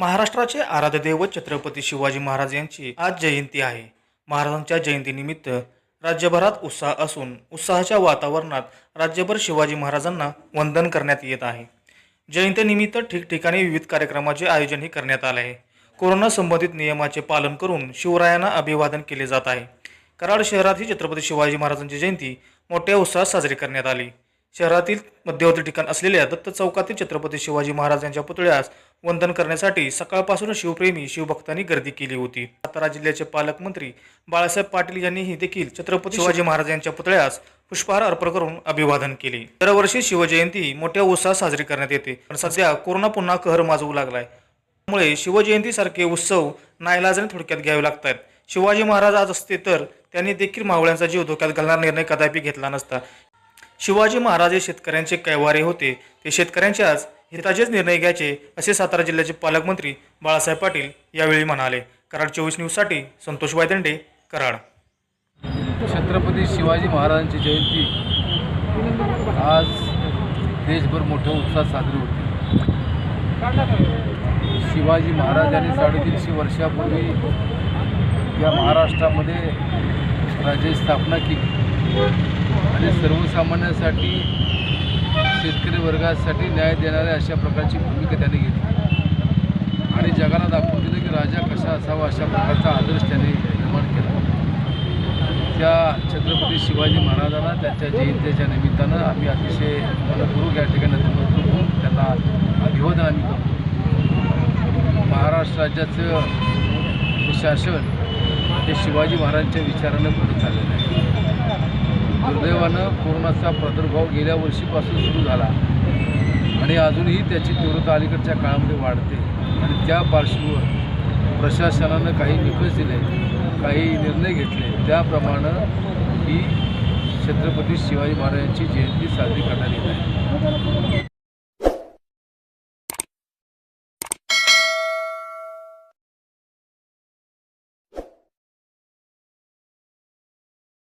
महाराष्ट्राचे आराध्यदेव छत्रपती शिवाजी महाराज यांची आज जयंती आहे. महाराजांच्या जयंतीनिमित्त राज्यभरात उत्साह असून उत्साहाच्या वातावरणात राज्यभर शिवाजी महाराजांना वंदन करण्यात येत आहे. जयंतीनिमित्त ठिकठिकाणी विविध कार्यक्रमाचे आयोजनही करण्यात आले आहे. कोरोना संबंधित नियमाचे पालन करून शिवरायांना अभिवादन केले जात आहे. कराड शहरातही छत्रपती शिवाजी महाराजांची जयंती मोठ्या उत्साहात साजरी करण्यात आली. शहरातील मध्यवर्ती ठिकाण असलेल्या दत्त चौकातील छत्रपती शिवाजी महाराज यांच्या पुतळ्यास वंदन करण्यासाठी सकाळपासून शिवप्रेमी शिवभक्तांनी गर्दी केली होती. सातारा जिल्ह्याचे पालकमंत्री बाळासाहेब पाटील यांनीही देखील छत्रपती शिवाजी महाराज यांच्या पुतळ्यास पुष्पहार अर्पण करून अभिवादन केले. दरवर्षी शिवजयंती मोठ्या उत्साहात साजरी करण्यात येते. पण सध्या कोरोना पुन्हा कहर माजवू लागलाय. त्यामुळे शिवजयंतीसारखे उत्सव नाईलाजाने थोडक्यात घ्यावे लागतात. शिवाजी महाराज आज असते तर त्यांनी देखील मावळ्यांचा जीव धोक्यात घालणार निर्णय कदापि घेतला नसता. शिवाजी महाराज हे शेतकऱ्यांचे कैवारे होते. ते शेतकऱ्यांच्याच हिताचेच निर्णय घ्यायचे असे सातारा जिल्ह्याचे पालकमंत्री बाळासाहेब पाटील यावेळी म्हणाले. कराड चोवीस न्यूजसाठी संतोष वायदंडे कराड. छत्रपती शिवाजी महाराजांची जयंती. आज देशभर मोठ्या उत्साहात साजरी होते. शिवाजी महाराजांनी साडेतीनशे वर्षापूर्वी या महाराष्ट्रामध्ये राज्याची स्थापना केली. आणि सर्वसामान्यांसाठी शेतकरी वर्गासाठी न्याय देणाऱ्या अशा प्रकारची भूमिका त्यांनी घेतली. आणि जगाला दाखवून दिलं की राजा कसा असावा अशा प्रकारचा आदर्श त्यांनी निर्माण केला. त्या छत्रपती शिवाजी महाराजांना त्यांच्या जयंतीच्या निमित्तानं आम्ही अतिशय मनपूर्वक या ठिकाणी होऊन त्यांना अभिवादन आम्ही करतो. महाराष्ट्र राज्याचं शासन हे शिवाजी महाराजांच्या विचारानं पुढे चाललेलं आहे. दुर्दैवानं कोरोनाचा प्रादुर्भाव गेल्या वर्षीपासून सुरू झाला. आणि अजूनही त्याची तीव्रता अलीकडच्या काळामध्ये वाढते. आणि त्या पार्श्वभूमीवर प्रशासनानं काही निकष दिले काही निर्णय घेतले. त्याप्रमाणे ही छत्रपती शिवाजी महाराजांची जयंती साजरी करण्यात येत आहे.